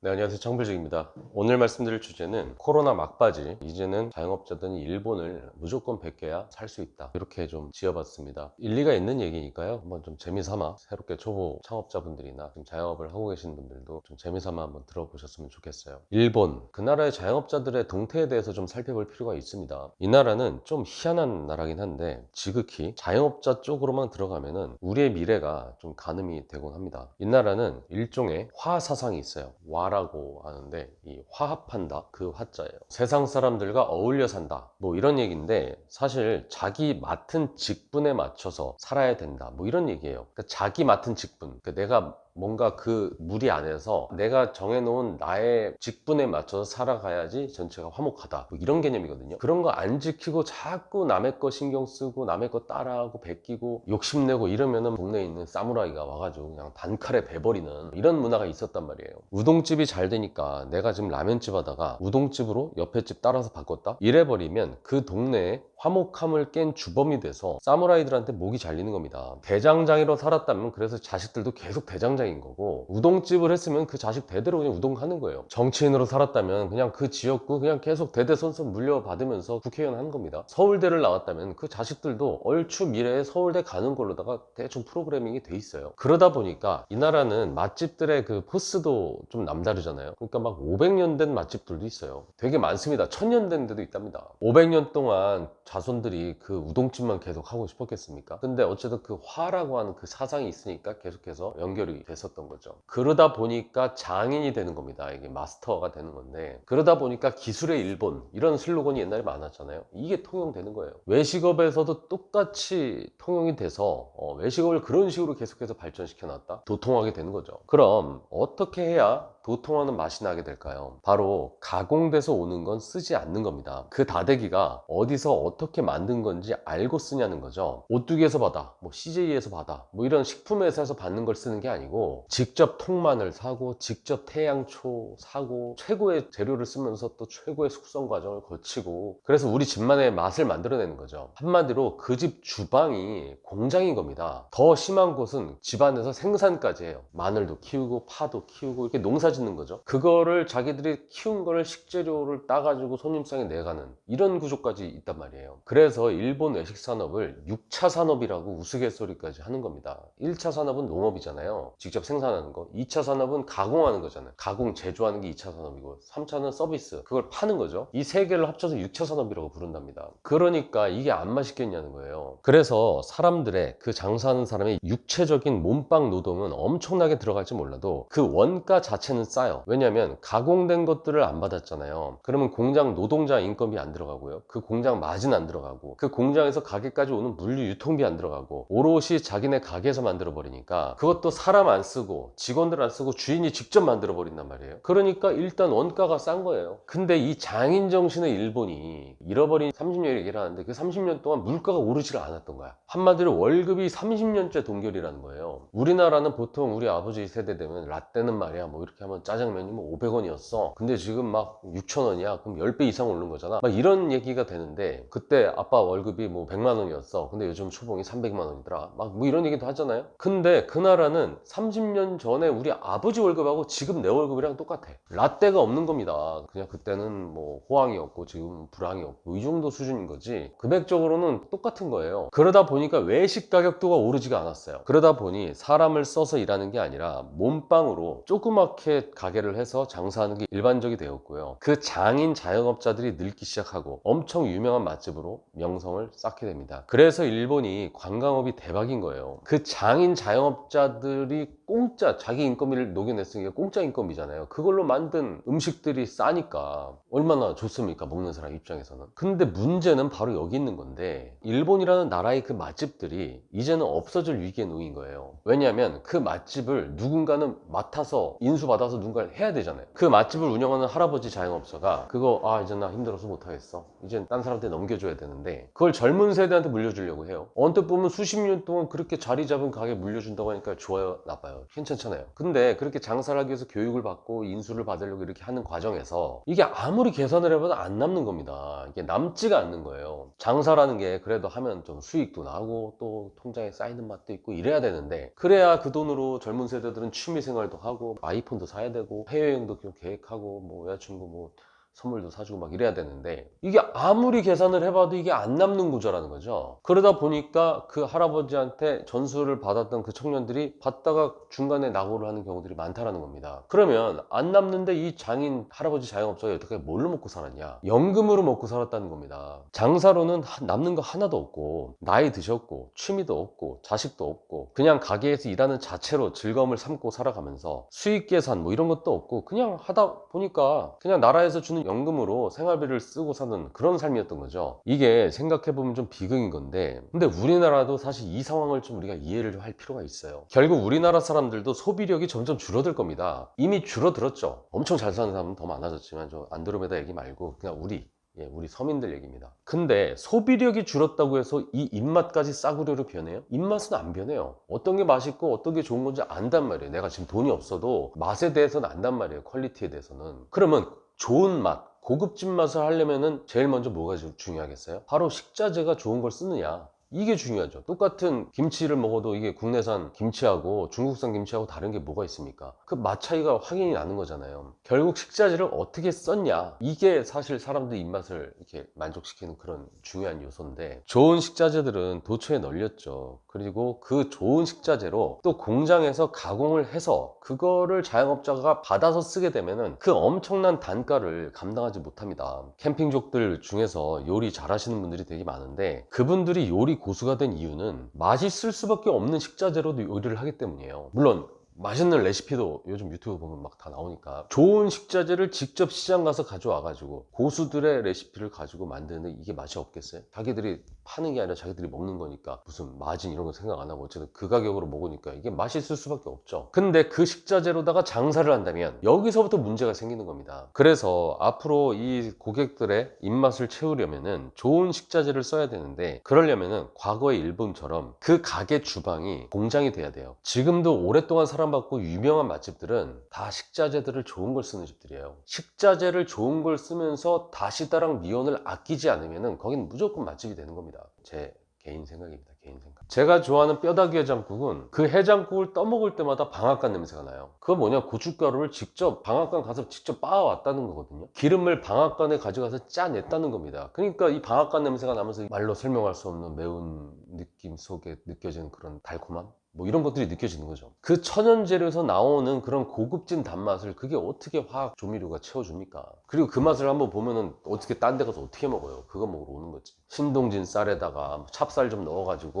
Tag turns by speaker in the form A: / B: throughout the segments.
A: 네, 안녕하세요. 창불직입니다. 오늘 말씀드릴 주제는 코로나 막바지, 이제는 자영업자들은 일본을 무조건 베껴야 살 수 있다. 이렇게 좀 지어봤습니다. 일리가 있는 얘기니까요. 한번 좀 재미삼아 새롭게 초보 창업자분들이나 지금 자영업을 하고 계신 분들도 좀 재미삼아 한번 들어보셨으면 좋겠어요. 일본, 그 나라의 자영업자들의 동태에 대해서 좀 살펴볼 필요가 있습니다. 이 나라는 좀 희한한 나라긴 한데 지극히 자영업자 쪽으로만 들어가면은 우리의 미래가 좀 가늠이 되곤 합니다. 이 나라는 일종의 화 사상이 있어요. 와 라고 하는데 이 화합한다 그 화자예요. 세상 사람들과 어울려 산다 뭐 이런 얘기인데 사실 자기 맡은 직분에 맞춰서 살아야 된다 뭐 이런 얘기예요. 그러니까 자기 맡은 직분. 그러니까 내가 뭔가 그 무리 안에서 내가 정해놓은 나의 직분에 맞춰서 살아가야지 전체가 화목하다. 뭐 이런 개념이거든요. 그런 거 안 지키고 자꾸 남의 거 신경 쓰고 남의 거 따라하고 베끼고 욕심내고 이러면은 동네에 있는 사무라이가 와가지고 그냥 단칼에 베버리는 이런 문화가 있었단 말이에요. 우동집이 잘 되니까 내가 지금 라면집 하다가 우동집으로 옆에 집 따라서 바꿨다? 이래버리면 그 동네에 화목함을 깬 주범이 돼서 사무라이들한테 목이 잘리는 겁니다. 대장장이로 살았다면 그래서 자식들도 계속 대장장인 거고 우동집을 했으면 그 자식 대대로 그냥 우동하는 거예요. 정치인으로 살았다면 그냥 그 지역구 그냥 계속 대대손손 물려받으면서 국회의원 하는 겁니다. 서울대를 나왔다면 그 자식들도 얼추 미래에 서울대 가는 걸로다가 대충 프로그래밍이 돼 있어요. 그러다 보니까 이 나라는 맛집들의 그 포스도 좀 남다르잖아요. 그러니까 막 500년 된 맛집들도 있어요. 되게 많습니다. 1000년 된 데도 있답니다. 500년 동안 자손들이 그 우동집만 계속 하고 싶었겠습니까? 근데 어쨌든 그 화라고 하는 그 사상이 있으니까 계속해서 연결이 됐었던 거죠. 그러다 보니까 장인이 되는 겁니다. 이게 마스터가 되는 건데 그러다 보니까 기술의 일본 이런 슬로건이 옛날에 많았잖아요. 이게 통용되는 거예요. 외식업에서도 똑같이 통용이 돼서 어, 외식업을 그런 식으로 계속해서 발전시켜 놨다. 도통하게 되는 거죠. 그럼 어떻게 해야 도통하는 맛이 나게 될까요? 바로 가공돼서 오는 건 쓰지 않는 겁니다. 그 다대기가 어디서 어떻게 만든 건지 알고 쓰냐는 거죠. 오뚜기에서 받아, 뭐 CJ에서 받아, 뭐 이런 식품 회사에서 받는 걸 쓰는 게 아니고 직접 통마늘 사고, 직접 태양초 사고, 최고의 재료를 쓰면서 또 최고의 숙성 과정을 거치고 그래서 우리 집만의 맛을 만들어내는 거죠. 한마디로 그 집 주방이 공장인 겁니다. 더 심한 곳은 집안에서 생산까지 해요. 마늘도 키우고 파도 키우고 이렇게 농사 짓는 거죠. 그거를 자기들이 키운 거를 식재료를 따가지고 손님상에 내가는 이런 구조까지 있단 말이에요. 그래서 일본 외식 산업을 6차 산업이라고 우스갯소리까지 하는 겁니다. 1차 산업은 농업이잖아요. 직접 생산하는 거. 2차 산업은 가공하는 거잖아요. 가공, 제조하는 게 2차 산업이고 3차는 서비스. 그걸 파는 거죠. 이 세 개를 합쳐서 6차 산업이라고 부른답니다. 그러니까 이게 안 맛있겠냐는 거예요. 그래서 사람들의 그 장사하는 사람의 육체적인 몸빵 노동은 엄청나게 들어갈지 몰라도 그 원가 자체는 싸요. 왜냐하면 가공된 것들을 안 받았잖아요. 그러면 공장 노동자 인건비 안 들어가고요. 그 공장 마진 안 들어가고 그 공장에서 가게까지 오는 물류 유통비 안 들어가고 오롯이 자기네 가게에서 만들어 버리니까 그것도 사람 안 쓰고 직원들 안 쓰고 주인이 직접 만들어 버린단 말이에요. 그러니까 일단 원가가 싼 거예요. 근데 이 장인 정신의 일본이 잃어버린 30년을 얘기하는데 그 30년 동안 물가가 오르지가 않았던 거야. 한마디로 월급이 30년째 동결이라는 거예요. 우리나라는 보통 우리 아버지 세대 되면 라떼는 말이야 뭐 이렇게 하면 짜장면이 뭐 500원이었어. 근데 지금 막 6,000원이야. 그럼 10배 이상 오른 거잖아. 막 이런 얘기가 되는데 그때 아빠 월급이 뭐 100만 원이었어. 근데 요즘 초봉이 300만 원이더라. 막 뭐 이런 얘기도 하잖아요. 근데 그 나라는 30년 전에 우리 아버지 월급하고 지금 내 월급이랑 똑같아. 라떼가 없는 겁니다. 그냥 그때는 뭐 호황이었고 지금 불황이었고 이 정도 수준인 거지. 금액적으로는 똑같은 거예요. 그러다 보니까 외식 가격도가 오르지가 않았어요. 그러다 보니 사람을 써서 일하는 게 아니라 몸빵으로 조그맣게 가게를 해서 장사하는 게 일반적이 되었고요. 그 장인 자영업자들이 늙기 시작하고 엄청 유명한 맛집으로 명성을 쌓게 됩니다. 그래서 일본이 관광업이 대박인 거예요. 그 장인 자영업자들이 공짜 자기 인건비를 녹여냈으니까 공짜 인건비잖아요. 그걸로 만든 음식들이 싸니까 얼마나 좋습니까? 먹는 사람 입장에서는. 근데 문제는 바로 여기 있는 건데 일본이라는 나라의 그 맛집들이 이제는 없어질 위기에 놓인 거예요. 왜냐하면 그 맛집을 누군가는 맡아서 인수받아 서 받아서 누군가 해야 되잖아요. 그 맛집을 운영하는 할아버지 자영업자가 그거 아 이제 나 힘들어서 못하겠어. 이제 딴 사람한테 넘겨줘야 되는데 그걸 젊은 세대한테 물려주려고 해요. 언뜻 보면 수십 년 동안 그렇게 자리 잡은 가게 물려준다고 하니까 좋아요, 나빠요. 괜찮잖아요. 근데 그렇게 장사를 하기 위해서 교육을 받고 인수를 받으려고 이렇게 하는 과정에서 이게 아무리 계산을 해봐도 안 남는 겁니다. 이게 남지가 않는 거예요. 장사라는 게 그래도 하면 좀 수익도 나고 또 통장에 쌓이는 맛도 있고 이래야 되는데 그래야 그 돈으로 젊은 세대들은 취미 생활도 하고 아이폰도 사야 되고 해외여행도 좀 계획하고 뭐 여자친구 뭐 선물도 사주고 막 이래야 되는데 이게 아무리 계산을 해봐도 이게 안 남는 구조라는 거죠. 그러다 보니까 그 할아버지한테 전수를 받았던 그 청년들이 받다가 중간에 낙오를 하는 경우들이 많다라는 겁니다. 그러면 안 남는데 이 장인 할아버지 자영업자가 어떻게 뭘로 먹고 살았냐? 연금으로 먹고 살았다는 겁니다. 장사로는 하- 남는 거 하나도 없고 나이 드셨고 취미도 없고 자식도 없고 그냥 가게에서 일하는 자체로 즐거움을 삼고 살아가면서 수익 계산 뭐 이런 것도 없고 그냥 하다 보니까 그냥 나라에서 주는 연금으로 생활비를 쓰고 사는 그런 삶이었던 거죠. 이게 생각해보면 좀 비극인 건데 근데 우리나라도 사실 이 상황을 좀 우리가 이해를 좀할 필요가 있어요. 결국 우리나라 사람들도 소비력이 점점 줄어들 겁니다. 이미 줄어들었죠. 엄청 잘 사는 사람은 더 많아졌지만 저 안드로메다 얘기 말고 그냥 우리 예, 우리 서민들 얘기입니다. 근데 소비력이 줄었다고 해서 이 입맛까지 싸구려로 변해요? 입맛은 안 변해요. 어떤 게 맛있고 어떤 게 좋은 건지 안단 말이에요. 내가 지금 돈이 없어도 맛에 대해서는 안단 말이에요. 퀄리티에 대해서는. 그러면 좋은 맛, 고급진 맛을 하려면은 제일 먼저 뭐가 주- 중요하겠어요? 바로 식자재가 좋은 걸 쓰느냐. 이게 중요하죠. 똑같은 김치를 먹어도 이게 국내산 김치하고 중국산 김치하고 다른 게 뭐가 있습니까? 그 맛 차이가 확연히 나는 거잖아요. 결국 식자재를 어떻게 썼냐. 이게 사실 사람들 입맛을 이렇게 만족시키는 그런 중요한 요소인데 좋은 식자재들은 도처에 널렸죠. 그리고 그 좋은 식자재로 또 공장에서 가공을 해서 그거를 자영업자가 받아서 쓰게 되면은 그 엄청난 단가를 감당하지 못합니다. 캠핑족들 중에서 요리 잘하시는 분들이 되게 많은데 그분들이 요리 고수가 된 이유는 맛있을 수밖에 없는 식자재로도 요리를 하기 때문이에요. 물론 맛있는 레시피도 요즘 유튜브 보면 막 다 나오니까 좋은 식자재를 직접 시장 가서 가져와 가지고 고수들의 레시피를 가지고 만드는데 이게 맛이 없겠어요? 자기들이 파는 게 아니라 자기들이 먹는 거니까 무슨 마진 이런 거 생각 안 하고 어쨌든 그 가격으로 먹으니까 이게 맛있을 수밖에 없죠. 근데 그 식자재로다가 장사를 한다면 여기서부터 문제가 생기는 겁니다. 그래서 앞으로 이 고객들의 입맛을 채우려면은 좋은 식자재를 써야 되는데 그러려면은 과거의 일본처럼 그 가게 주방이 공장이 돼야 돼요. 지금도 오랫동안 사랑받고 유명한 맛집들은 다 식자재들을 좋은 걸 쓰는 집들이에요. 식자재를 좋은 걸 쓰면서 다시다랑 미원을 아끼지 않으면은 거긴 무조건 맛집이 되는 겁니다 제 개인 생각입니다 개인 생각 제가 좋아하는 뼈다귀 해장국은 그 해장국을 떠먹을 때마다 방앗간 냄새가 나요 그거 뭐냐 고춧가루를 직접 방앗간 가서 직접 빻아왔다는 거거든요 기름을 방앗간에 가져가서 짜냈다는 겁니다 그러니까 이 방앗간 냄새가 나면서 말로 설명할 수 없는 매운 느낌 속에 느껴지는 그런 달콤함 뭐 이런 것들이 느껴지는 거죠. 그 천연 재료에서 나오는 그런 고급진 단맛을 그게 어떻게 화학 조미료가 채워줍니까? 그리고 그 맛을 한번 보면은 어떻게 딴 데 가서 어떻게 먹어요? 그거 먹으러 오는 거지. 신동진 쌀에다가 찹쌀 좀 넣어가지고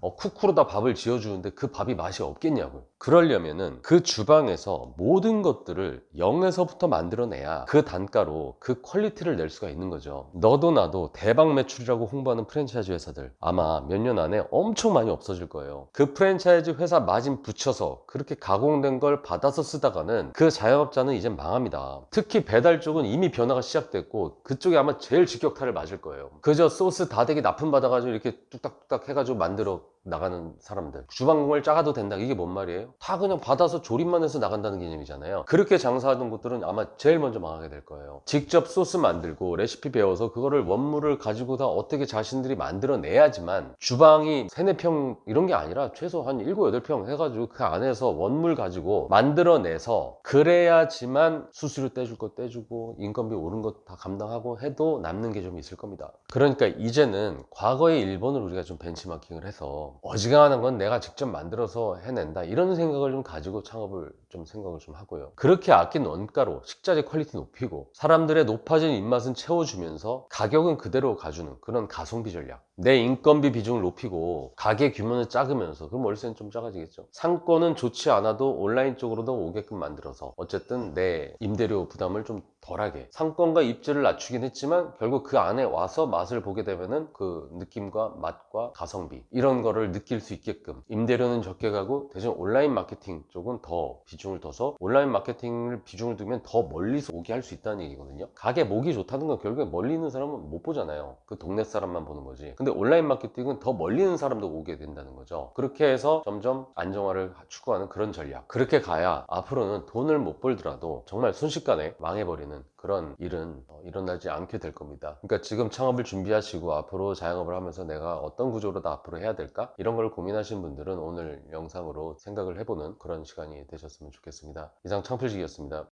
A: 어, 쿠쿠로다 밥을 지어주는데 그 밥이 맛이 없겠냐고. 그러려면은 그 주방에서 모든 것들을 0에서부터 만들어내야 그 단가로 그 퀄리티를 낼 수가 있는 거죠. 너도 나도 대박 매출이라고 홍보하는 프랜차이즈 회사들 아마 몇 년 안에 엄청 많이 없어질 거예요. 그 프랜차이즈 회사 마진 붙여서 그렇게 가공된 걸 받아서 쓰다가는 그 자영업자는 이제 망합니다. 특히 배달 쪽은 이미 변화가 시작됐고 그쪽이 아마 제일 직격탄을 맞을 거예요. 그저 소스 다대기 납품 받아가지고 이렇게 뚝딱뚝딱 해가지고 만들어 나가는 사람들. 주방공을 작아도 된다. 이게 뭔 말이에요? 다 그냥 받아서 조립만 해서 나간다는 개념이잖아요. 그렇게 장사하던 곳들은 아마 제일 먼저 망하게 될 거예요. 직접 소스 만들고 레시피 배워서 그거를 원물을 가지고 다 어떻게 자신들이 만들어내야지만 주방이 3, 4평 이런 게 아니라 최소 한 7, 8평 해가지고 그 안에서 원물 가지고 만들어내서 그래야지만 수수료 떼줄 거 떼주고 인건비 오른 거 다 감당하고 해도 남는 게 좀 있을 겁니다. 그러니까 이제는 과거의 일본을 우리가 좀 벤치마킹을 해서 어지간한 건 내가 직접 만들어서 해낸다. 이런 생각을 좀 가지고 창업을 좀 생각을 좀 하고요. 그렇게 아낀 원가로 식자재 퀄리티 높이고 사람들의 높아진 입맛은 채워주면서 가격은 그대로 가주는 그런 가성비 전략 내 인건비 비중을 높이고 가게 규모는 작으면서 그럼 월세는 좀 작아지겠죠. 상권은 좋지 않아도 온라인 쪽으로도 오게끔 만들어서 어쨌든 내 임대료 부담을 좀 덜하게 상권과 입지를 낮추긴 했지만 결국 그 안에 와서 맛을 보게 되면은 그 느낌과 맛과 가성비 이런 거를 느낄 수 있게끔 임대료는 적게 가고 대신 온라인 마케팅 쪽은 더 비중을 둬서 온라인 마케팅을 비중을 두면 더 멀리서 오게 할 수 있다는 얘기거든요. 가게 목이 좋다는 건 결국에 멀리 있는 사람은 못 보잖아요. 그 동네 사람만 보는 거지. 근데 온라인 마케팅은 더 멀리 있는 사람도 오게 된다는 거죠 그렇게 해서 점점 안정화를 추구하는 그런 전략 그렇게 가야 앞으로는 돈을 못 벌더라도 정말 순식간에 망해버리는 그런 일은 어, 일어나지 않게 될 겁니다. 그러니까 지금 창업을 준비하시고 앞으로 자영업을 하면서 내가 어떤 구조로 다 앞으로 해야 될까? 이런 걸 고민하신 분들은 오늘 영상으로 생각을 해보는 그런 시간이 되셨으면 좋겠습니다. 이상 창필직이었습니다.